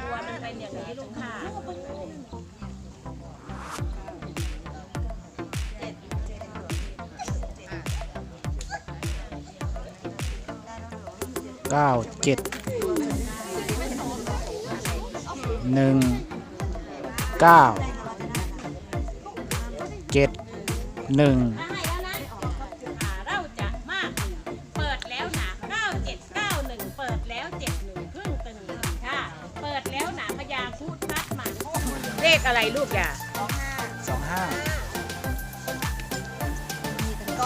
บัวมันเป็นอย่างนี้ลูกค่ะเก้าเจ็ดหนึ่งเก้าเจ็ดหนึ่ง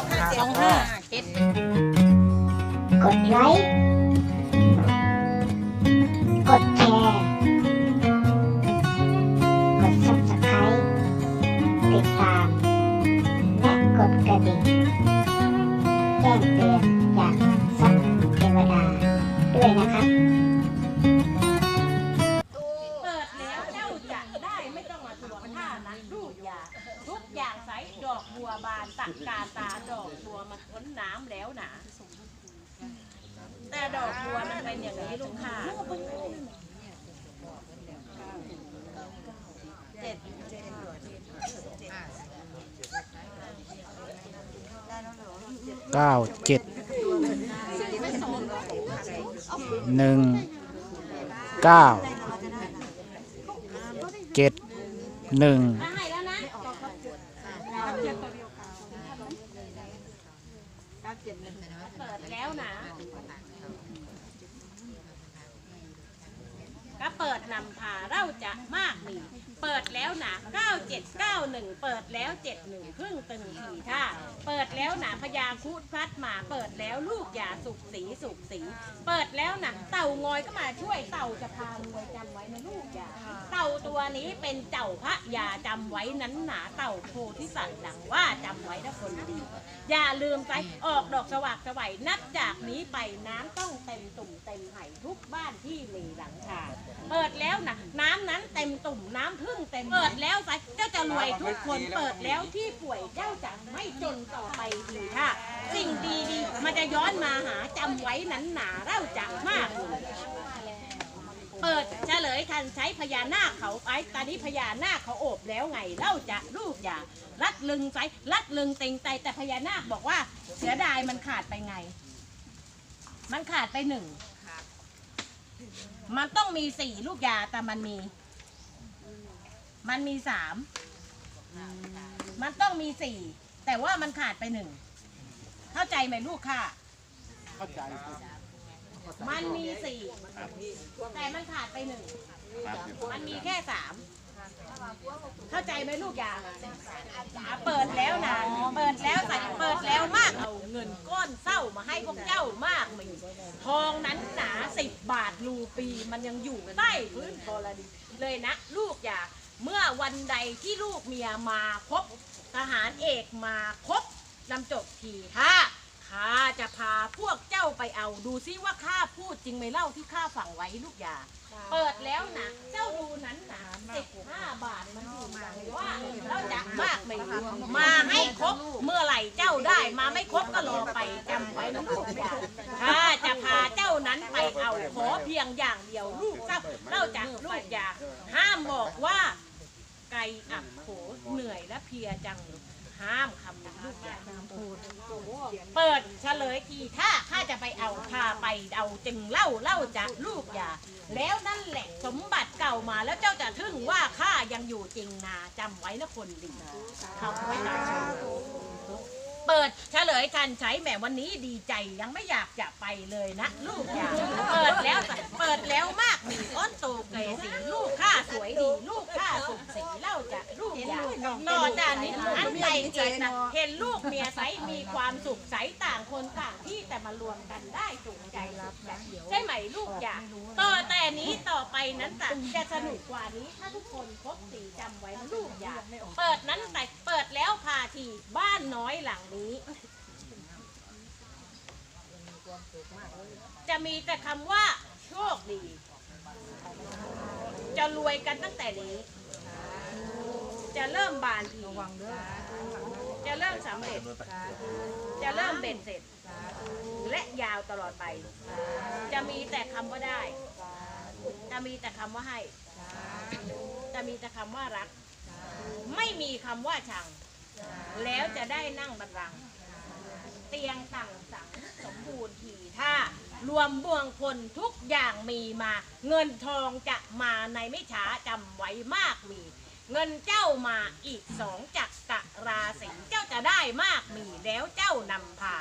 สองห้าเจ็ดกดไลค์ กดแชร์ กด subscribe ติดตาม และกดกระดิ่ง แจ้งเตือนจากสัตว์เทวดาด้วยนะครับานตักกาตาดอกบัวมันพ้นน้ำแล้วนาแต่ดอกบัวมันเป็นอย่างนี้ลูกค่ะเจ็ดเก้าเจ็ดหนึ่งเก้าเจ็ดหนึ่ง ได้แล้วนะ เปิดแล้วนะ ก็เปิดนำพาเราจะมากมีเปิดแล้วนะ9791 เปิดแล้ว 71 ครึ่งตึงทีท่าเปิดแล้วนะพญาคูดพลัด มาเปิดแล้วลูกยาสุกสีสุกสี เปิดแล้วนะเต่างอยก็มาช่วยเต่าจะพารวยจำไว้นะลูกยาเต่าตัวนี้เป็นเจ้าพระยาจำไว้นั้นหนาเต่าโพธิสัตว์ดังว่าจำไว้นะคนดี อย่าลืมไปออกดอกสว่างสวัยนับจากนี้ไปน้ำต้องเต็มตุ่มเต็มไหทุกบ้านที่มีหลังคาเปิดแล้วนะน้ำนั้นเต็มตุ่มน้ำพึ่งเต็มเปิดแล้วไปเจ้าจะรวยทุกคนเปิดแล้วที่ป่วยเจ้าจะไม่จนต่อไปดีค่ะ สิ่งดีๆมันจะย้อนมาหาจำไว้นั้นหนาเราจะมาก เปิดเฉลยทันใช้พญานาคเขาไปตอนนี้พญานาคเขาโอบแล้วไงเล่าจะลูกอย่าลัดลึงใจลัดลึงเต็งใจแต่พญานาคบอกว่าเสียดายมันขาดไปไง มันขาดไปหนึ่งมันต้องมีสี่ลูกยาแต่มันมี มันมีสามมันต้องมีสี่แต่ว่ามันขาดไปหนึ่ง เข้าใจไหมลูกค่ะ เข้าใจมันมีสี่แต่มันขาดไปหนึ่งมันมีแค่สามเข้าใจไหมลูกยาเปิดแล้วนะเปิดแล้วใส่เปิดแล้วมากเอาเงินก้อนเศร้ามาให้พวกเจ้ามากมีทองนั้นหนาสิบบาทรูปีมันยังอยู่ใต้พื้นธรณีเลยนะ ลูกอย่าเมื่อวันใดที่ลูกเมียมาครบทหารเอกมาครบ นำจบทีท่าข้าจะพาพวกเจ้าไปเอาดูซิว่าข้าพูดจริงไหมเล่าที่ข้าฝังไว้ลูกอย่าเปิดแล้วนะเจ้าดูนั้นนะสิบห้าบาทมันอยู่ไหนว่าเราจะมากไม่มาให้ครบเมื่อไหร่เจ้าได้มาไม่ครบก็รอไปจำไว้นะลูกอย่าข้าจะพาเจ้านั้นไปเอาขอเพียงอย่างเดียวลูกเจ้าเราจะลูกอย่าห้ามบอกว่า ไกลอักโขเหนื่อยและเพลียจัง ห้ามคำนี้ลูกอย่าเปิดเฉลยทีถ้าข้าจะไปเอาพาไปเอาจึงเล่าเล่าจะลูกอย่า แล้วนั่นแหละสมบัติเก่ามาแล้วเจ้าจะทึ่งว่าข้ายังอยู่จริงนาจำไว้นะคนดีทำไว้ตาม เปิดเฉลยการใช้แหมวันนี้ดีใจยังไม่อยากจะไปเลยนะ ลูกอย่าเปิดแล้วเปิดแล้วมากมีอ้อนโตเกยสีลูกข้าสวยดี ลูกข้าสุขสีเล่าจะลูกอยาต่อจากนี้อันใดเจนะเห็นลูกเมียใสมีความสุขใสต่างคนต่างที่แต่มารวมกันได้สุขใจสุขใช่ไหมลูกอยาต่อแต่ นี้ต่อไปนั้นจะจะสนุกกว่านี้ ถ้าทุกคนครบสีจำไว้นะลูกอย่าเปิดนั้นแต่เปิดแล้วพาทีบ้านน้อยหลังนี้ จะมีแต่คำว่าโชคดี จะรวยกันตั้งแต่นี้ จะเริ่มบานทีจะเริ่มสำเร็จ จะเริ่มเบ็ดเสร็จ และยาวตลอดไป จะมีแต่คำว่าได้ จะมีแต่คำว่าให้ จะมีแต่คำว่ารัก ไม่มีคำว่าชัง แล้วจะได้นั่งบัลลังก์เตียงต่างสังสมบูรณ์ทีท่ารวมบวงคนทุกอย่างมีมา เงินทองจะมาในไม่ช้าจำไว้มากมี เงินเจ้ามาอีกสองจักกะราศีเจ้าจะได้มากมีแล้วเจ้านำพา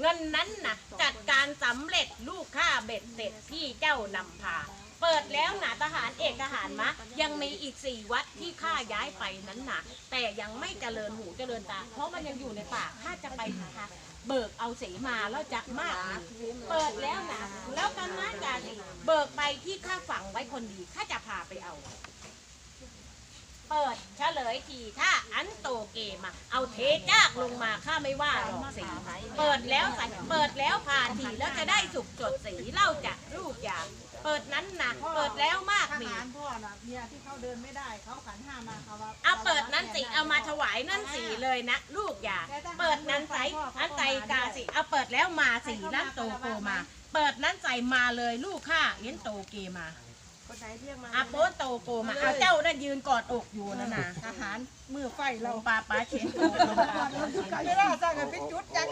เงินนั้นนะจัดการสำเร็จลูกข้าเบ็ดเสร็จที่เจ้านำพา เปิดแล้วนะทหารเอกทหารมะ ยังมีอีกสี่วัดที่ข้าย้ายไปนั้นนะแต่ยังไม่เจริญหูเจริญตา เพราะมันยังอยู่ในป่าข้าจะไปนะคะเบิกเอาสีมาแล้วจะมากเปิดแล้วนะแล้วกันนะจารีเบิกไปที่ข้าฝังไว้คนดีข้าจะพาไปเอา เปิดเฉลยทีถ้าอันโตเกมา เอาเทจากลงมาข้าไม่ว่าหรอกสีเปิดแล้วใส่เปิดแล้วผ่านทีแล้วจะได้สุกจดสีเล่าจะรูปอย่าง เปิดนั้นนะเปิดแล้วมากทมีหารพ่อน่ะเมียที่เขาเดินไม่ได้เขาขันห้ามาเขาว่าเอาเปิดนั้นสิเอามาถวายนั่นสีเลยนะลูกอย่าเปิดนั้นใส่อันไตกาสิเอาเปิดแล้วมาสีนั่นโตโกมา เปิดนั้นใส่มาเลยลูกข้าเลี้ยนโตเกมาคนไหนเรียกมาอาโปนโตโกมาเอาเจ้านั่นยืนกอดอกอยู่นั่นน่ะทหารมือไฟเราเราปาปาเชนโตโกมาไม่ได้สร้างกันเป็นจุดยัง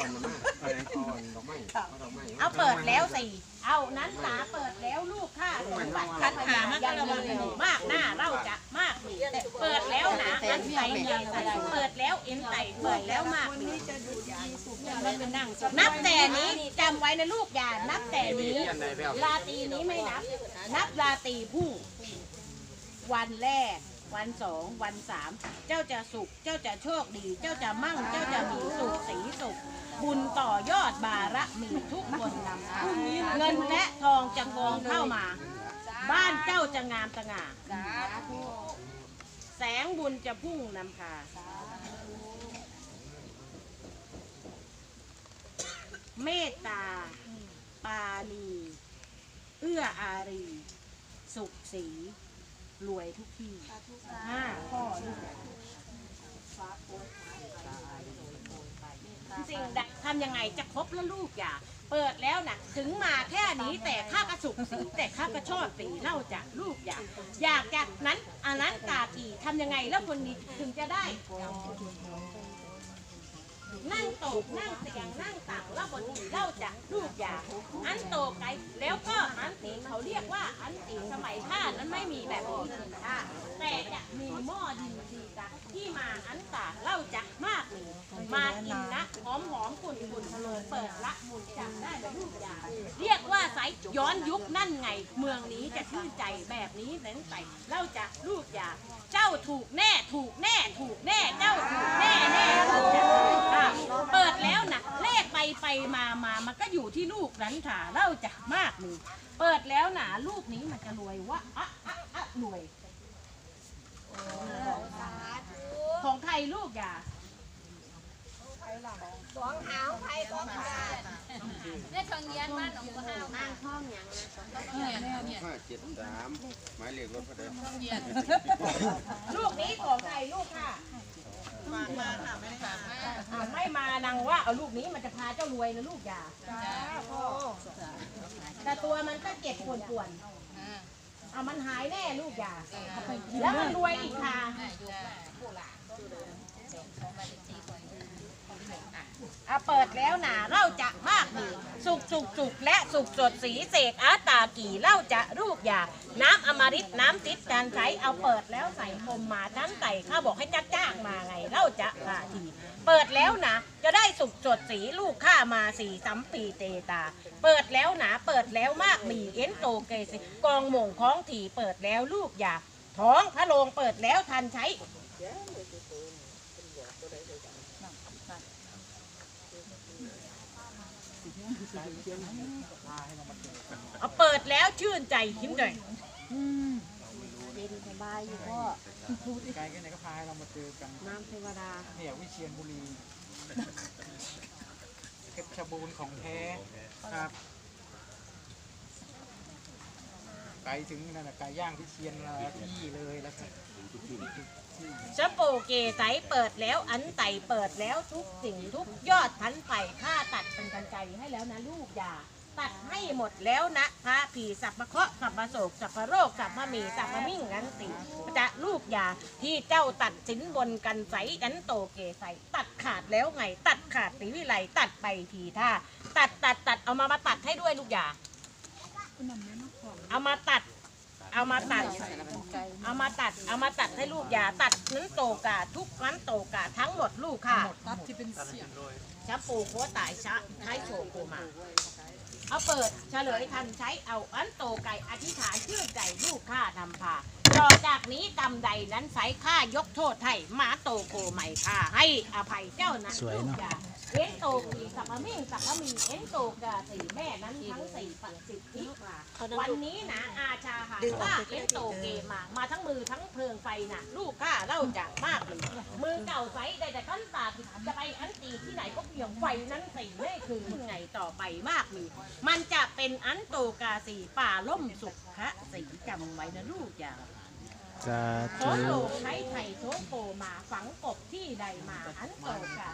เอาเปิดแล้วสิเอานั้นหนาเปิดแล้วลูกข้าสมบัติคัดหามายังมีอยู่มากหน้าเราจะมากมีเปิดแล้วหนาอันใส่ใส่เปิดแล้วเอ็นใส่เปิดแล้วมากมีนี่จะหยุดยีสุกมันเป็นนั่งนับแต่นี้จำไว้นะลูกอย่านับแต่นี้ลาตรีนี้ไม่นับ นับลาตรีพรุ่งวันแรก วันสองวันสามเจ้าจะสุข เจ้าจะโชคดี เจ้าจะมั่ง เจ้าจะมีสุขสีสุข บุญต่อยอดบารมีทุกคนนำพาเงินและทองจะกองเข้ามา บ้านเจ้าจะงามสง่าแสงบุญจะพุ่งนำพาเมตตา ปาณี เอื้ออารี สุขสี รวยทุกที่ห้าพ่อลูกสิ่งใดทำยังไงจะครบแล้วลูกอย่า เปิดแล้วนะถึงมาแค่นี้แต่ข้ากระสุกสีแต่ข้ากระชอบสีเล่าจากลูกอยากอยากจากนั้นอันนั้นกากีทำยังไงแล้วคนนี้ถึงจะได้ นั่งโตกนั่งเตียงนั่งตักแล้วบนนี้ เล่าจะลูกอยาอันโตไกลแล้วก็อันตีเขาเรียกว่าอันตีสมัยท่านั้นไม่มีแบบนี้ค่ะแต่จะมีหม้อดินดีกะที่มาอันตาเล่าจะมากหนึ่ง มากินนะหอมหอมๆกุ่นกุ่นเปิดละมุนจังได้แบบลูกยาเรียกว่าไซย้อนยุคนั่นไง เมืองนี้จะชื่นใจแบบนี้เน้นใส่เล่าจะลูกยาเจ้าถูกแน่ถูกแน่ถูกแน่เจ้าถูกแน่แน่ถูกเปิดแล้วนะเลขไปไปมามามันก็อยู่ที่ลูกนั้นค่ะเล่าจะมากมีเปิดแล้วนะลูกนี้มันจะรวยว่าอะอะอะรวยของใครลูกอย่า สองห้าวนางห้องอย่างเงี้ยห้าเจ็ดสามหมายเลขรถพอดีลูกนี้ของใครลูกค่ะมามาค่ะไม่ได้ค่ะอ่าไม่มานังว่าเอาลูกนี้มันจะพาเจ้ารวยนะลูกอย่าพ่อแต่ตัวมันก็เจ็บปวดปวดๆเอามันหายแน่ลูกอย่าแล้วมันรวยอีกค่ะ อะเปิดแล้วนะเล่าจะมากมีสุกสุกสุกและสุกสดสีเสกอาตากี่เล่าจะลูกอย่าน้ำอมฤตน้ำติดจานใช้เอาเปิดแล้วใส่พรมมาชั้นไต่ข้าบอกให้จ้าจ้างมาไงเล่าจะค่ะที เปิดแล้วนะจะได้สุกสดสีลูกข้ามาสีสัมปีเตตา เปิดแล้วนะเปิดแล้วมากมีเอ็นโตเกสิกองหม่งของถี่เปิดแล้วลูกอยากท้องพระโรงเปิดแล้วทันใช้ เอาเปิดแล้วชื่นใจหิ้มหน่อยเย็นสบายอยู่พ่อไกลแค่ไหนก็พาให้เรามาเจอกันน้ำเทวดาเนี่ยวิเชียรบุรีเพชรบูรณ์ของแท้ครับไกลถึงนั่นนะไก่ย่างวิเชียรที่เลยแล้วครับ สโปเกไสเปิดแล้วอันไตเปิดแล้วทุกสิ่งทุกยอดพันไปค่าตัดเป็นกันไกให้แล้วนะลูกอย่าตัดให้หมดแล้วนะพระผีสับปะเคาะสับปะโศกสับปะโรคสับปะหมีสับปะมิ่งนั้นสิจะลูกยาที่เจ้าตัดสินบนกันใสดันโตเกใสตัดขาดแล้วไง ตัดขาดตีวิไลตัดไปทีท่าตัดตัดตัดเอามามาตัดให้ด้วยลูกยาเอามาตัด เอามาตัด เอามาตัด เอามาตัดให้ลูกยาตัดนั้นโตกาทุกนั้นโตกาทั้งหมดลูกค่ะตัดที่เป็นเสียงชัปูโคตายชะใช้โชโกมา เอาเปิดเฉลยทันใช้เอาอันโตไก่อธิษฐานชื่อใจลูกข้านำพาต่อจากนี้กรรมใดนั้นใส่ข้ายกโทษให้หมาโตโกใหม่ค่ะให้อภัยเจ้านะสวยเนอะลูกอย่า เอ็นโตกีสัพพะมิ่งสัพพะมีเอ็นโตกาสี่แม่นั้นทั้งสี่ปัดสิบทิศมาวันนี้นะอาชาหาว่าเอ็นโตเกมามาทั้งมือทั้งเพลิงไฟน่ะ ลูกข้าเล่าจากมากเลยมือเก่าใสได้แต่ขั้นตาผิดจะไปอันตีที่ไหนก็เพียงไฟนั้นสี่ไม่คือไงต่อไปมากมีมันจะเป็นอันโตกาสีป่าล่มสุขะสีจำไว้นะลูกอย่าสาโสธุโลใช้ไถ่โสโกมาฝังกบที่ใดมาอันโตกา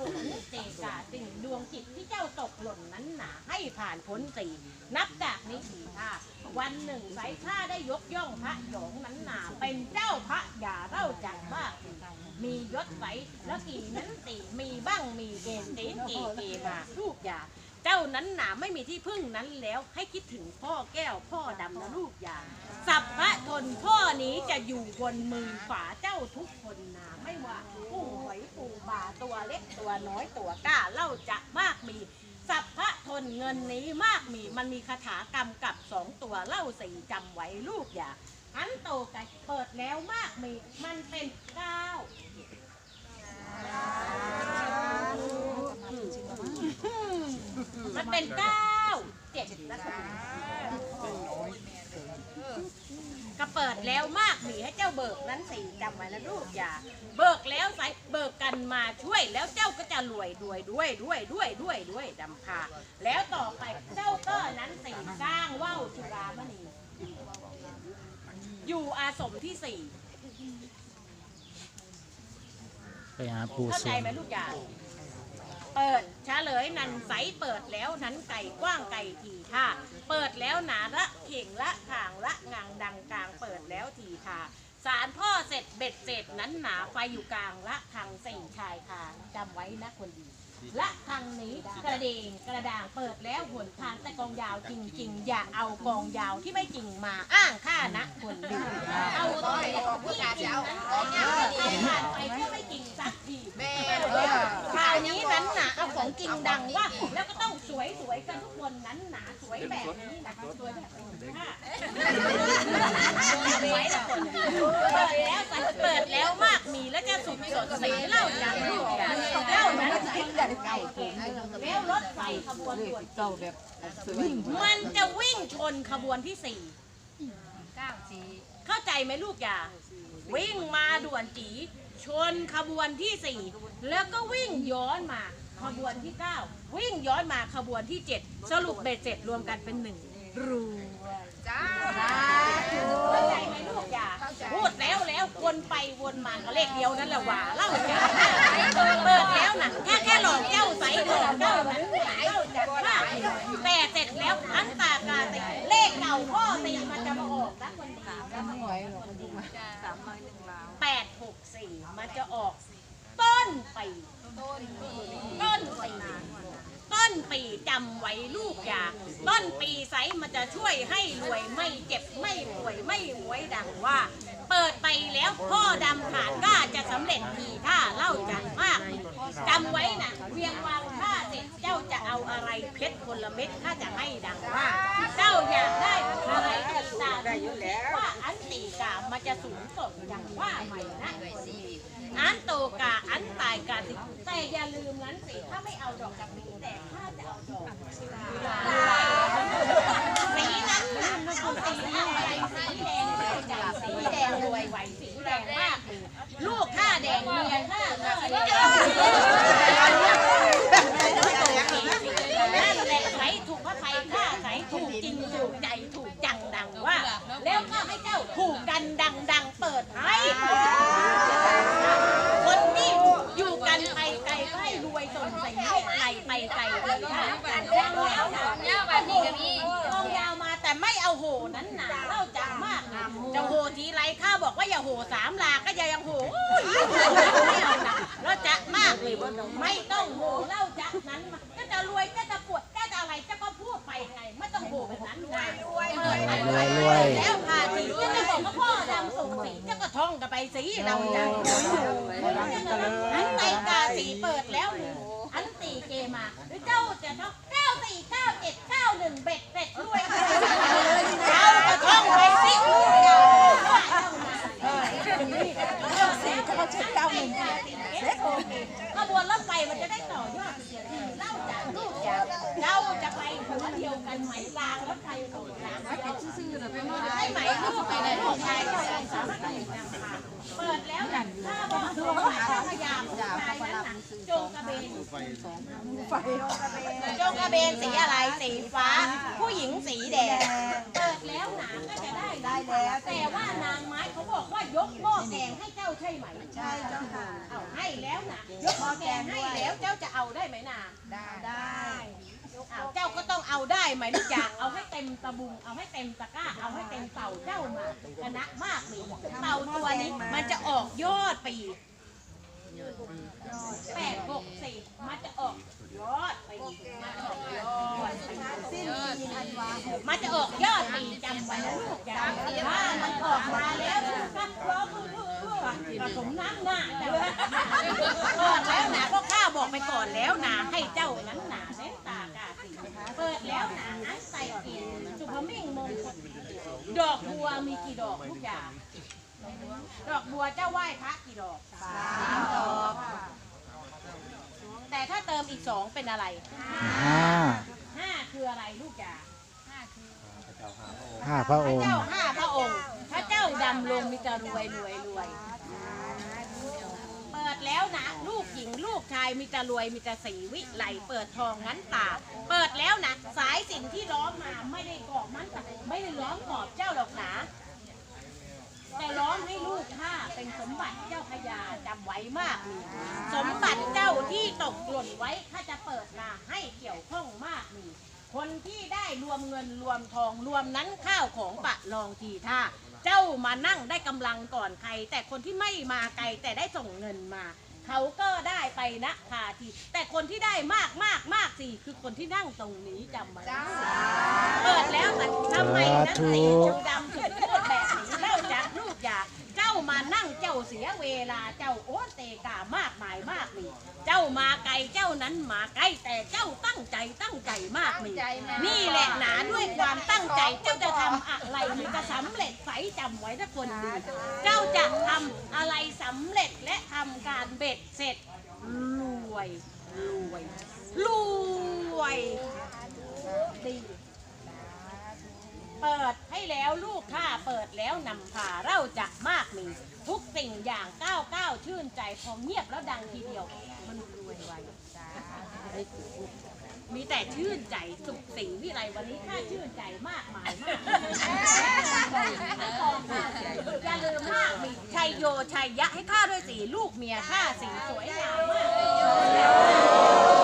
ปุณเตกาสิ่งดวงจิตที่เจ้าตกหล่นนั้นหนาให้ผ่านพ้นสีนับจากนี้สีท่าวันหนึ่งสายข้าได้ยกย่องพระหยงนั้นหนาเป็นเจ้าพระอย่าเล่าจักมามียศใสแล้วกี่นั้นตีมีบ้างมีเกณฑ์ตีนกี่เกมาลูกอย่าเจ้านั้นหนาไม่มีที่พึ่งนั้นแล้วให้คิดถึงพ่อแก้วพ่อดำนะลูกอย่าส นพ่อนี้จะอยู่บนมือฝาเจ้าทุกคนนาไม่ว่าปู่หอยปู่บาตัวเล็กตัวน้อยตัวกล้าเล่าจะมากมีสัพพะทนเงินนี้มากมีมันมีคาถากรรมกับสองตัวเล่าสี่จำไว้ลูกอย่าอันโตกันเปิดแล้วมากมีมันเป็นเก้ามันเป็นเก้าเจ็ดแล้ว ก็เปิดแล้วมากมีให้เจ้าเบิกนั้นสี่จำไว้นะลูกอย่า เบิกแล้วใส่เบิกกันมาช่วย แล้วเจ้าก็จะรวยด้วยด้วยด้วยด้วยด้วยด้วยดำพาแล้วต่อไปเจ้าก็นั้นสี่สร้างว่าวจุฬามณีอยู่อาสมที่สี่ไปหาปูเข้าใจวงไหมลูกยา เปิดเฉลยนันใสเปิดแล้วนั้นไก่กว้างไก่ทีท่าเปิดแล้วหนาละเข่งละข่างละงางดังกลางเปิดแล้วทีท่าสารพ่อเสร็จเบ็ดเสร็จนั้นหนาไฟอยู่กลางละทางสี่ชายคาจำไว้นะคนดีละทางนี้กระเดงกระด่างเปิดแล้วหนทางแต่กองยาวจริง ๆ อย่าเอากองยาวที่ไม่จริงมาอ้างข้านะคนดีเอากอยาวที่จริงนั้น จริงดังว่าแล้วก็ต้องสวยสวยๆกันทุกคนนั้นหนาสวยแบบนี้นะคะสวยแบบนี้ค่ะสวยนะคนเปิดแล้วใส่เปิดแล้วมากมีแล้วจะสุดสดสีเล่าจังลูกอย่างเล่านั้นแล้วรถไฟขบวนด่วนเก่าแบบมันจะวิ่งชนขบวนที่สี่เก้าสีเข้าใจไหมลูกยาวิ่งมาด่วนจีชนขบวนที่สี่แล้วก็วิ่งย้อนมา ขบวนที่เก้าวิ่งย้อนมาขบวนที่เจ็ดสรุปเบ็ดเสร็จรวมกันเป็นหนึ่งรูเข้าใจไหมลูกอย่าพูดแล้วแล้ววนไปวนมาก็เลขเดียวนั่นแหละหว่าเล่าจ้าเปิดแล้วนะแค่แค่หลอกเจ้าใสหลอกเจ้านั้นเล่าจากว่าแต่เสร็จแล้วอันตากาติเลขเก่าพ่อตีมันจะมาออกนะคนดีแล้วมาออกแปดหกสี่มันจะออก ต้นปีต้นปีต้นปีจำไว้ลูกยาต้นปีไซมันจะช่วยให้รวยไม่เจ็บไม่ป่วยไม่หวยดังว่า เปิดไปแล้วพ่อดำขาดกล้าจะสำเร็จทีถ้าเล่าจังมากจำไว้นะเวียงวางท่า เอาอะไรเพชรคนละเม็ดถ้าจะให้ดังว่า เจ้าอยากได้อะไรติดตามได้อยู่แล้วว่าอันตีกามันจะสูงสดอย่งว่าใหม่นะอันโตกาอันตายกาติแต่อย่าลืมนั้นสิถ้าไม่เอาดอกจากนี้แต่ถ้าจะเอาดอกสีนั้นนะเอาสีอะไรสีแดงใจสีแดงรวยไหวสีแดงมากลยลูกข้าแดงเมียข้าก็สีแดงนั่นแหละใส่ถูกพระไทยข้าใส่ถูกจริงถูกใจถูกจังดังว่า แล้ว ถูกกันดังดังเปิดให้คนที่อยู่กันไปไกลก็ให้รวยสนใสให้ไกลไปไกลเลยค่ะดังแล้วนะกองยาวมาแต่ไม่เอาโหนั้นหนา เล่าจังมากนะจะโหทีไรข้าบอกว่าอย่าโหสามลาก็อย่ายังโหไม่เอานะเราจะมากเลยไม่ต้องโหเล่าจักนั้นมาก็จะรวยก็จะปวดก็จะอะไรจะก็พูดไปไงไม่ต้องโหแบบนั้นรวยรวยรวยรวยแล้วพาสีก็จะบอกว่าพ่อดำส่งสีจะก็ท่องกันไปสีเราจังอันไตกาสีเปิดแล้วหนู อันตีเกมา หรือเจ้าจะท่องเก้าสี่เก้าเจ็ดเก้าหนึ่งเบ็ดเบ็ดรวยเจ้าจะท่องไปสิลูก เจ้าเก้าสี่เก้าเจ็ดเก้าหนึ่งเลขบวนรถไฟมันจะได้ต่อยอดเล่าจากลูกจากเราจะไปหัวเดียวกันไหมรางรถไฟตรงรางซื่อๆไปหมดได้ไหมลูกไปไหนลูกชายก็สามารถนำพาเปิดแล้วดันถ้าบอกโทรหาพยายามชายนั้นจงกระเบนจงกระเบนสีอะไรสีฟ้า ผู้หญิงเปิดแล้วหนาก็จะได้ได้แล้ว แต่ว่านางไม้เขาบอกว่า ยกหม้อแกงให้เจ้าใช่ไหมใช่เจ้าค่ะเอาให้แล้วนะยกหม้อแกงให้แล้วเจ้าจะเอาได้ไหมนาได้ได้เอาเจ้าก็ต้องเอาได้ไหมลูกอยากเอาให้เต็มตะบุงเอาให้เต็มตะกร้าเอาให้เต็มเต่าเจ้ามาคณะมากเลยเต่าตัวนี้มันจะออกยอดปีก แปดหกสี่มันจะออกยอดไปีกมันจะออกยอดปีกมันจะออกยอดปีจำไว้นะลูกจำถ้ามันออกมาแล้วก็ร้องผสมน้ำหน้าแต่ว่าก่อนแล้วนะก็ข้าบอกไปก่อนแล้วนะให้เจ้านั้นหนาเน้นตากาสีเปิดแล้วนะอันใส่กินสุภมิ่งมงคลดอกบัวมีกี่ดอกทุกอย่าง ดอกบัวเจ้าไหว้พระกี่ดอกสามดอกแต่ถ้าเติมอีกสองเป็นอะไรห้าห้าคืออะไรลูกจ๋าห้าพระพอระงค์ เจ้าห้าพระองค์ พระเจ้าดำลงมีแต่รวยรวยรวย เปิดแล้วนะ ลูกหญิงลูกชายมีแต่รวยมีแต่สีวิไลเปิดทองงั้นตา เปิดแล้วนะ สายสิญจนที่ล้อมมาไม่ได้กรอบมันแต่ไม่ได้ล้อมกรอบเจ้าหรอกนะ แต่ล้อมให้ลูกข้าเป็นสมบัติเจ้าพญาจำไว้มากมีสมบัติเจ้าที่ตกหล่นไว้ข้าจะเปิดนาให้เกี่ยวข้องมากมีคนที่ได้รวมเงินรวมทองรวมนั้นข้าวของปะลองทีท่าเจ้ามานั่งได้กำลังก่อนใคร แต่คนที่ไม่มาไกลแต่ได้ส่งเงินมา เขาก็ได้ไปนะคาที แต่คนที่ได้มากมากมากสิคือคนที่นั่งตรงนี้จำไว้เปิดแล้วแต่ทำไมนั้นสีดำถึงพูดแบบนี้เล่าจากลูกอยากเจ้ามานั่งเจ้าเสียเวลาเจ้าโอ้เตกามากมายมากมีเจ้ามาไกลเจ้านั้นมาไกลแต่เจ้าตั้งใจตั้งใจมากมีนี่แหละหนาด้วยความตั้งใจเจ้าจะทำอะไรมันจะสำเร็จใสจำไว้ถ้าคนดีเจ้าจะทำอะไรสำเร็จและทำการเบ็ดเสร็จรวยรวยรวยดี เปิดให้แล้วลูกข้าเปิดแล้วนำพาเราจะมากมีทุกสิ่งอย่างก้าวก้าวชื่นใจพอเงียบแล้วดังทีเดียวมันรวยไวมีแต่ชื่นใจสุขสิ่งวิไลวันนี้ข้าชื่นใจมากมายมากอย่าลืมมากมีชัยโยชัยยะให้ข้าด้วยสีลูกเมียข้าสีสวยงามมาก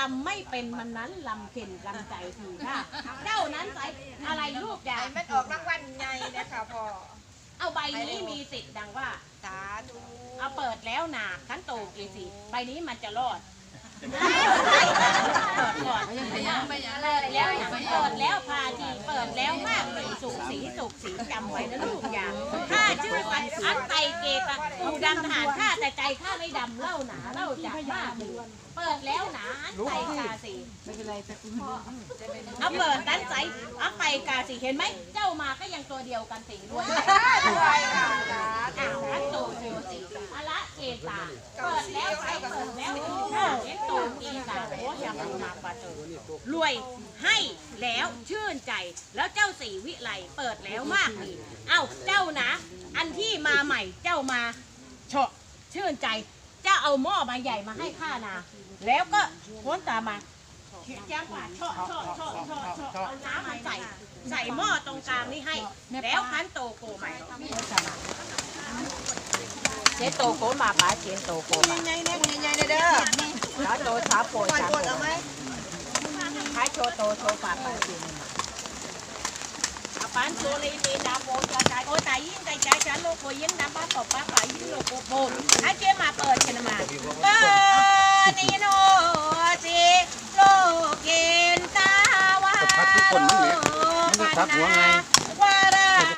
ลำไม่เป็นมันนั้นลำเข็นลำใจทีค่ะเจ้านั้นใสอะไรลูกอย่างมันออกรางวัลใหญ่นะคะพ่อ เอาใบนี้มีสิทธิ์ดังว่า สาธุเอาเปิดแล้วหนาขั้นโตกี่สีใบนี้มันจะรอดเปิดก่อนเปิดแล้วหนังเปิดแล้วพาทีเปิดแล้วมาก สีสุกสีจำไว้นะลูกอย่างข้าชื่อสันอันไตเกตะอูดำทหารข้าแต่ใจข้าไม่ดำเล่าหนาเล่าจากมาเลยเปิดแล้วหนาอันไตกาสีไม่เป็นไรแต่กูเอาเปิดด้นใสเอาไตกาสีเห็นไหมเจ้ามาก็ยังตัวเดียวกันสีด้วยอ้าวอันโตโยสิอละเกตาเปิดแล้วใช้เปิดแล้วเอ็นโตกีตาโอ้ยังมาปะเจอรวยให้แล้วชื่นใจแล้วเจ้าสีวิไลเปิดแล้วมากดีเอ้าเจ้านะ อันที่มาใหม่เจ้ามาเฉาะชื่นใจเจ้าเอาหม้อมาใหญ่มาให้ข้านะแล้วก็พ้นตามมาเขียนแก้มปาดชอดชอดชอดชอดชอดเอาน้ำมาใส่ใส่หม้อตรงกลางนี่ให้ แล้วคั้นโตโกใหม่ chế tô cố mà bà chuyện tô cố mà ใหญ่ๆเนี่ยใหญ่ๆเด้อ đó tô tháo phôi ปล่อย chạm กดเอาไหม thái chô tô chô bà bà chuyện อาปานโซลีมีน้ำโบจะใจโอ้ตายยิ่งใจใจฉันโลโกยิ่งน้ำป้ากป้าฝ่า ยยิ่งโลโกโบไอ้เจ๊มาเปิดกันมาเปิดนี่โนสิโลเกนตาวาพัดทุกคนมันเนี่ยมันจะทับหัวไง